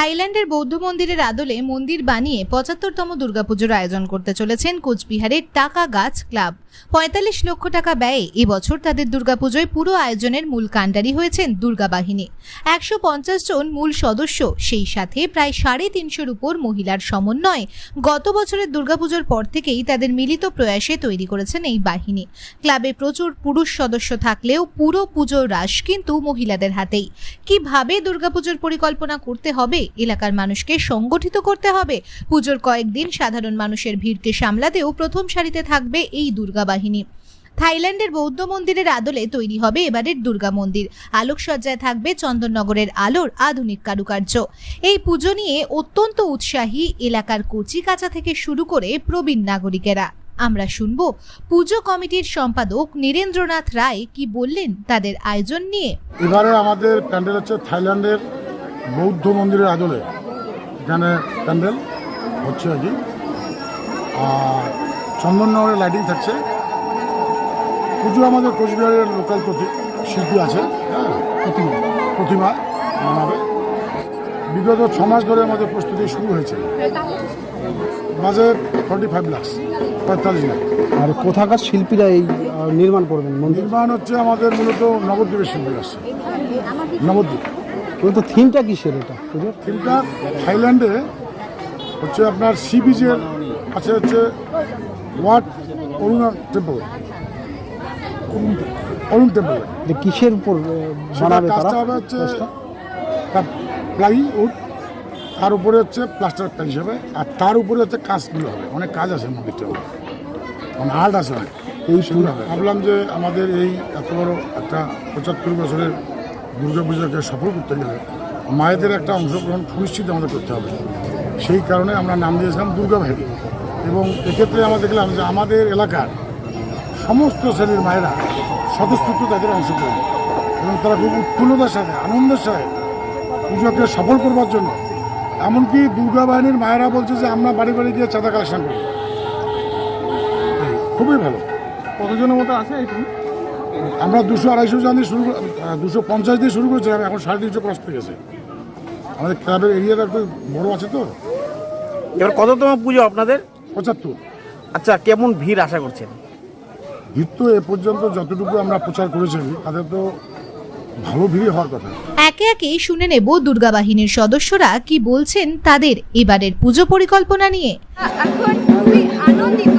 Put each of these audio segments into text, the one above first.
থাইল্যান্ডের বৌদ্ধ মন্দিরের আদলে মন্দির বানিয়ে পঁচাত্তরতম দুর্গাপুজোর আয়োজন করতে চলেছেন কোচবিহারের টাকা গাছ ক্লাব। পঁয়তাল্লিশ লক্ষ টাকা ব্যয়ে এবছর তাদের দুর্গাপুজোয় পুরো আয়োজনের মূল কাণ্ডারি হয়েছেন দুর্গা বাহিনী। একশো পঞ্চাশ জন মূল সদস্য, সেই সাথে প্রায় সাড়ে তিনশোর উপর মহিলার সমন্বয়ে। গত বছরের দুর্গাপুজোর পর থেকেই তাদের মিলিত প্রয়াসে তৈরি করেছেন এই বাহিনী। ক্লাবে প্রচুর পুরুষ সদস্য থাকলেও পুরো পুজোর রাস কিন্তু মহিলাদের হাতেই। কীভাবে দুর্গাপুজোর পরিকল্পনা করতে হবে এলাকার মানুষকে সংগঠিত করতে হবে। পুজোর কয়েকদিন সাধারণ মানুষের ভিড়কে সামলাতেও প্রথম সারিতে থাকবে এই দুর্গা বাহিনী। থাইল্যান্ডের বৌদ্ধ মন্দিরের আদলে তৈরি হবে এবারের দুর্গা মন্দির। আলোকসজ্জায় থাকবে চন্দননগরের আলোর আধুনিক কারুকার্য। এই পুজো নিয়ে অত্যন্ত উৎসাহী এলাকার কচি কাঁচা থেকে শুরু করে প্রবীণ নাগরিকেরা। আমরা শুনব পুজো কমিটির সম্পাদক নীরেন্দ্রনাথ রায় কি বললেন তাদের আয়োজন নিয়ে। এবারে আমাদের প্যান্ডেল হচ্ছে থাইল্যান্ডের বৌদ্ধ মন্দিরের আদলে এখানে প্যান্ডেল হচ্ছে আর কি। আর চন্দননগরের লাইটিং থাকছে। পুজো আমাদের কোচবিহারের লোকাল প্রতি- শিল্পী আছে হ্যাঁ প্রতিমা। প্রতিমা বানাবে। বিগত ছ মাস ধরে আমাদের প্রস্তুতি শুরু হয়েছে। বাজেট ফর্টি ফাইভ লাক্স পঁয়তাল্লিশ লাখ। আর কোথাকার শিল্পীরা এই নির্মাণ করবেন মন্দির? নির্মাণ হচ্ছে আমাদের মূলত নবদ্বীপের শিল্পী আসছে। নবদ্বীপ। মূলত থিমটা কিসের এটা? পুজোর? থিমটা থাইল্যান্ডে হচ্ছে আপনার সি বিচের আছে হচ্ছে Wat Aruna temple Arun temple যে কিসের উপর বানাবে তারা? হচ্ছে কাজটা? প্লাই উড তার উপরে হচ্ছে প্লাস্টার টাইস হবে আর তার উপরে হচ্ছে কাজগুলো হবে। অনেক কাজ আছে মন্দিরটা মানে আর্ট আছে অনেক। এই সুন্দর। হবে ভাবলাম যে আমাদের এই এত বড় একটা পঁচাত্তর বছরের দুর্গা পূজাকে সফল করতে গেলে মায়েদের একটা অংশগ্রহণ সুনিশ্চিত আমাদের করতে হবে। সেই কারণে আমরা নাম দিয়েছিলাম দুর্গা এবং এক্ষেত্রে আমরা দেখলাম যে আমাদের এলাকার সমস্ত শ্রেণির মায়েরা স্বতঃস্ফূর্ত তাদের অংশগ্রহণ এবং তারা খুব উৎফুল্লতার সাথে আনন্দের সাথে পুজোকে সফল করবার জন্য। এমনকি দুর্গা বাহিনীর মায়েরা বলছে যে আমরা বাড়ি বাড়ি গিয়ে চাঁদা কালেকশন করি। এই, খুবই ভালো। কতজনের মতো আছে আমরা দুশো আড়াইশো জন দিয়ে শুরু দুশো পঞ্চাশ দিয়ে শুরু করেছিলাম এখন সাড়ে তিনশো ক্রস হয়ে গেছে আমাদের ক্লাবের এরিয়াটা একটু বড় আছে তো। এবার কততম পুজো আপনাদের? পঁচাত্তর। আচ্ছা কেমন ভিড় আশা করছেন? ভিড় তো এ পর্যন্ত যতটুকু আমরা প্রচার করেছি তাদের তো ভালো ভিড় হওয়ার কথা। একে একে শুনে নেব দুর্গা বাহিনীর সদস্যরা কি বলছেন তাদের এবারের পুজো পরিকল্পনা নিয়ে। এখন খুবই আনন্দিত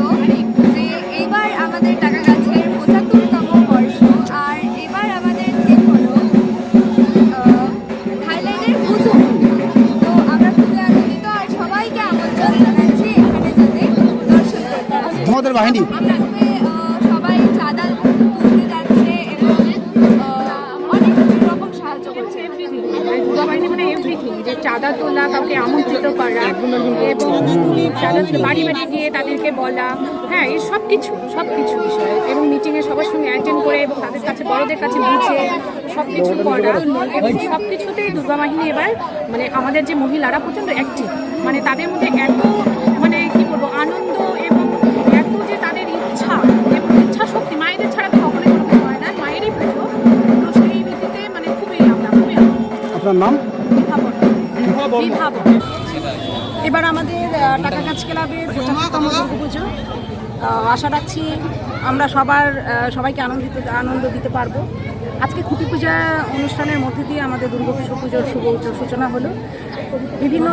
তোমাদের বাহিনী? সবাই চাঁদা তুলতে যাচ্ছে এবং অনেক রকম সাহায্য করছে। দুর্গাবাহিনী মানে এভরিথিং যে চাঁদা তোলা কাউকে আমন্ত্রিত করা এবং চাঁদা তুলে বাড়ি বাড়ি গিয়ে তাদেরকে বলা হ্যাঁ এই সব কিছু সব কিছু বিষয়। এবং মিটিংয়ে সবার সঙ্গে অ্যাটেন্ড করে এবং তাদের কাছে বড়দের কাছে বুঝে সব কিছু করা। এবং সব কিছুতেই দুর্গাবাহিনী এবার মানে আমাদের যে মহিলারা প্রচণ্ড অ্যাক্টিভ মানে তাদের মধ্যে এত আপনার নাম? এবার আমাদের টাকা গাছ ক্লাবের পঁচাত্তরতম দুর্গাপুজো আশা রাখছি আমরা সবার সবাইকে আনন্দিত আনন্দ দিতে পারব। আজকে খুঁটি পূজা অনুষ্ঠানের মধ্যে দিয়ে আমাদের দুর্গাপুজো পুজোর শুভ সূচনা হলো। বিভিন্ন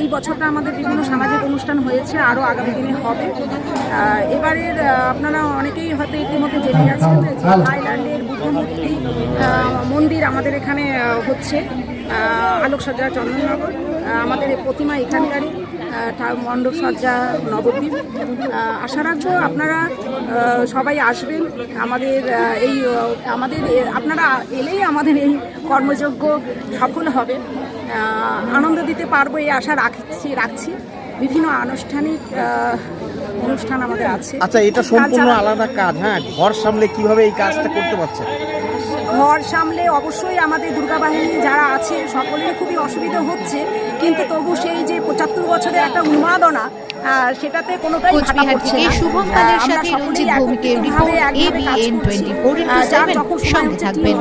এই বছরটা আমাদের বিভিন্ন সামাজিক অনুষ্ঠান হয়েছে আরও আগামী দিনে হবে। এবারের আপনারা অনেকেই হয়তো ইতিমধ্যে জেনে গেছেন যে থাইল্যান্ডের বুদ্ধমূর্তি মন্দির আমাদের এখানে হচ্ছে। আলোকসজ্জা চন্দননগর। আমাদের এই প্রতিমা এখানকারই মণ্ডপ সজ্জা নবদ্বীপ। আশা রাখব আপনারা সবাই আসবেন। আমাদের এই আমাদের আপনারা এলেই আমাদের এই কর্মযজ্ঞ সফল হবে। আনন্দ দিতে পারব এই আশা রাখছি রাখছি। বিভিন্ন আনুষ্ঠানিক অনুষ্ঠান আমাদের আছে। আচ্ছা এটা সম্পূর্ণ আলাদা কাজ হ্যাঁ? ঘর সামলে কীভাবে এই কাজটা করতে পারছেন? ঘর সামলে অবশ্যই আমাদের দুর্গা বাহিনী যারা আছে সকলের খুবই অসুবিধা হচ্ছে। কিন্তু তবু সেই যে পঁচাত্তর বছরের একটা উন্মাদনা আহ, সেটাতে কোনোটাই কোচবিহার থেকে শুভম পালের সাথে সকলেই রঞ্জিত ভৌমিকের রিপোর্ট কাজ এবিএন টোয়েন্টি ফোর সঙ্গে থাকবেন।